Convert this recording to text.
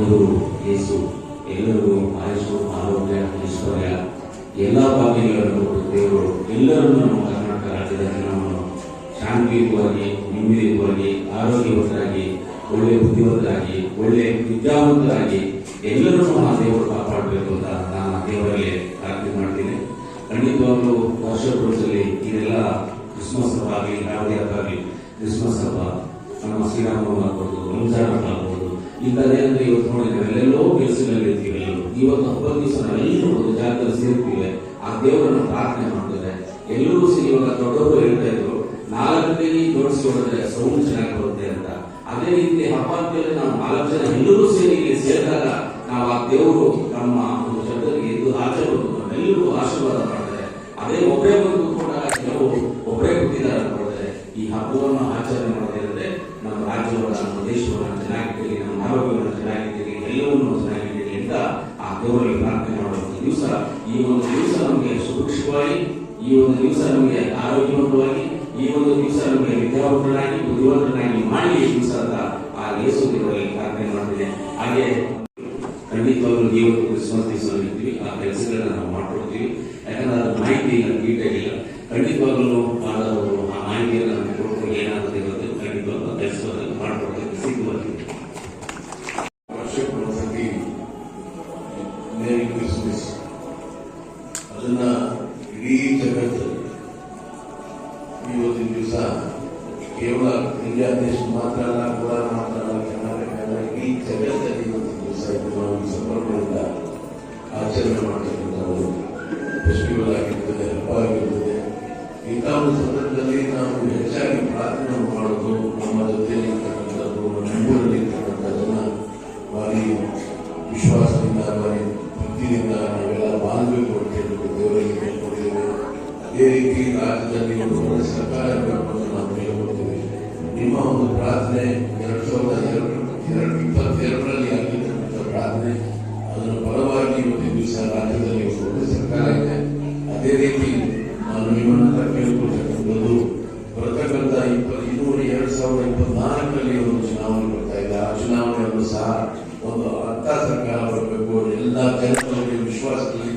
ದೇವರು ಯೇಸು, ಎಲ್ಲರಿಗೂ ಆಯುಷು ಆರೋಗ್ಯ, ಐಶ್ವರ್ಯ, ಎಲ್ಲ ಭಾಗ್ಯಗಳನ್ನು ದೇವರು ಎಲ್ಲರನ್ನೂ ನಮ್ಮ ಕರ್ನಾಟಕ ರಾಜ್ಯದ ಜನವನ್ನು ಶಾಂತಿಯುತವಾಗಿ ನೆಮ್ಮದಿಯುತವಾಗಿ ಆರೋಗ್ಯವಂತರಾಗಿ ಒಳ್ಳೆ ಬುದ್ಧಿವಂತರಾಗಿ ಒಳ್ಳೆ ವಿದ್ಯಾವಂತರಾಗಿ ಎಲ್ಲರನ್ನೂ ಆ ದೇವರು ಕಾಪಾಡಬೇಕು ಅಂತ ನಾನು ದೇವರಲ್ಲಿ ಪ್ರಾರ್ಥನೆ ಮಾಡ್ತೀನಿ. ಖಂಡಿತವಾಗ್ಲೂ ವರ್ಷ ವರ್ಷದಲ್ಲಿ ಇದೆಲ್ಲ ಕ್ರಿಸ್ಮಸ್ ಹಬ್ಬ ಆಗಲಿ ಯಾವುದೇ ಹಬ್ಬ ಆಗಲಿ, ಕ್ರಿಸ್ಮಸ್ ಹಬ್ಬ ನಮ್ಮ ಶ್ರೀರಾಮ ಆಗ್ಬೋದು ರಂಜಾನ್ ಹಬ್ಬ ಇಂಥದ್ದೇನಂದ್ರೆ ಇವತ್ತು ನೋಡಿದ್ರೆ ಎಲ್ಲೆಲ್ಲೋ ಕೆಲಸಗಳಲ್ಲಿ ಇರ್ತೀವಿ ಇವತ್ತು ಹಬ್ಬದ ದಿವಸ ನಾವೆಲ್ಲರೂ ಒಂದು ಜಾಗದಲ್ಲಿ ಸೇರ್ತೀವಿ. ಆ ದೇವರನ್ನು ಪ್ರಾರ್ಥನೆ ಮಾಡ್ತಾರೆ ಎಲ್ಲರೂ ಸಹ ಇವಾಗ ದೊಡ್ಡವರು ಹೇಳ್ತಾ ಇದ್ರು ನಾಲ್ಕು ಹೊಡೆದ್ರೆ ಸೌಂಡ್ ಚೆನ್ನಾಗಿ ಬರುತ್ತೆ ಅಂತ. ಅದೇ ರೀತಿ ಹಬ್ಬ ಅಂತೇಳಿ ನಾವು ನಾಲ್ಕು ಜನ ಎಲ್ಲರೂ ಸೇರಿ ಇಲ್ಲಿ ಸೇರಿದಾಗ ನಾವು ಆ ದೇವರು, ನಮ್ಮ ಒಂದು ಶಬ್ದಕ್ಕೆ ಎದ್ದು ಆಚೆ ಬಂದು ನಮ್ಮೆಲ್ಲರಿಗೂ ಆಶೀರ್ವಾದ ಮಾಡ್ತಾರೆ ಅದೇ ಒಬ್ಬರೇ ಬಂದು ಕೂಡ ಕೆಲವು ಒಬ್ಬರೇ ಕೂತಿದ್ದಾರೆ ಈ ಹಬ್ಬವನ್ನು ಆಚರಣೆ ಮಾಡೋದಂದ್ರೆ ನಮ್ಮ ರಾಜ್ಯವನ್ನು, ನಮ್ಮ ದೇಶವನ್ನು ಚೆನ್ನಾಗಿದ್ದೀರಿ, ನಮ್ಮ ಆರೋಗ್ಯವನ್ನು ಚೆನ್ನಾಗಿದ್ದೀರಿ, ಎಲ್ಲವನ್ನೂ ಚೆನ್ನಾಗಿದ್ದೀರಿ ಅಂತ ಆ ದೇವರಲ್ಲಿ ಪ್ರಾರ್ಥನೆ ಮಾಡುವಂತ ದಿವಸ. ಈ ಒಂದು ದಿವಸ ನಮಗೆ ಸುಭಿಕ್ಷವಾಗಿ, ಈ ಒಂದು ದಿವಸ ನಮಗೆ ಆರೋಗ್ಯವಂತವಾಗಿ, ಈ ಒಂದು ದಿವಸ ನಮಗೆ ವಿದ್ಯಾವಂತರಾಗಿ ಬುದ್ಧಿವಂತನಾಗಿ ಮಾಡಿ ಈ ದಿವಸ ಅಂತ ಆ ಯೇಸು ದೇವರಲ್ಲಿ ಪ್ರಾರ್ಥನೆ ಮಾಡ್ತೇನೆ ಹಾಗೆ ಖಂಡಿತವಾಗ್ಲೂ ದೇವರು ಕ್ರಿಸ್ಮಸ್ ಆ ಕೆಲಸಗಳನ್ನ ನಾವು ಮಾಡ್ಕೊಡ್ತೀವಿ ಯಾಕಂದ್ರೆ ಅದು ಮಾಹಿತಿ ಇಲ್ಲ. ನೀಟಾಗಿಲ್ಲ ಖಂಡಿತವಾಗ್ಲೂ ಆ ಮಾಹಿತಿಯನ್ನು ಕೇವಲ ಇಂಡಿಯಾ ದೇಶ ಮಾತ್ರ ಅಲ್ಲ ಕೂಡ ಮಾತ್ರ ಅಲ್ಲ ಕರ್ನಾಟಕ ಅಲ್ಲ ಇಡೀ ಜಗತ್ತಲ್ಲಿ ಇವತ್ತಿನ ದಿವಸ ಇದು ನಾವು ಸಮರ್ಪಣೆಯಿಂದ ಆಚರಣೆ ಮಾಡ್ತಕ್ಕಂಥ ಒಂದು ಫೆಸ್ಟಿವಲ್ ಆಗಿರ್ತದೆ ಹಬ್ಬ ಆಗಿರ್ತದೆ ಇಂಥ ಒಂದು ಸಂದರ್ಭದಲ್ಲಿ ನಾವು ಹೆಚ್ಚಾಗಿ ಪ್ರಾರ್ಥನೆ ಮಾಡೋದು ನಮ್ಮ ಜೊತೆ ಇರ್ತಕ್ಕಂಥದ್ದು ನಮ್ಮೂರಲ್ಲಿ ಇರ್ತಕ್ಕಂಥ ಜನ ಭಾರಿ ವಿಶ್ವಾಸದಿಂದ ಭಾರಿ ಭಕ್ತಿಯಿಂದ ನಾವೆಲ್ಲ ಬಾಳ್ಬೇಕು ಅಂತ ಹೇಳ್ಬಿಟ್ಟು ದೇವರಲ್ಲಿ ಕೇಳ್ಕೊಂಡಿದ್ದೇವೆ ಅದೇ ರೀತಿ ರಾಜ್ಯದಲ್ಲಿ ಒಂದು ಒಳ್ಳೆ ಸರ್ಕಾರ ನಿಮ್ಮ ಒಂದು ಪ್ರಾರ್ಥನೆ ಎರಡ್ ಸಾವಿರದ ಎರಡು ಎರಡು ಇಪ್ಪತ್ತೆರಡರಲ್ಲಿ ಆಗಿರ್ತಕ್ಕಂಥ ಪ್ರಾರ್ಥನೆ, ಅದರ ಫಲವಾಗಿ ಇವತ್ತಿನ ದಿವಸ ರಾಜ್ಯದಲ್ಲಿ ಒಂದು ಸರ್ಕಾರ ಇದೆ. ಅದೇ ರೀತಿ ನಾನು ನಿಮ್ಮನ್ನೆಲ್ಲ ಕೇಳ್ಕೊಳ್ತಕ್ಕಂಥದ್ದು ಬರತಕ್ಕಂಥ ಇಪ್ಪ ಇನ್ನೂರ ಎರಡ್ ಸಾವಿರದ ಇಪ್ಪತ್ನಾಲ್ಕರಲ್ಲಿ ಒಂದು ಚುನಾವಣೆ ಬರ್ತಾ ಇದೆ. ಆ ಚುನಾವಣೆಯನ್ನು ಸಹ ಒಂದು ಅರ್ಥ ಸರ್ಕಾರ ಬರಬೇಕು ಎಲ್ಲ ಜನರಲ್ಲಿ ವಿಶ್ವಾಸದಲ್ಲಿ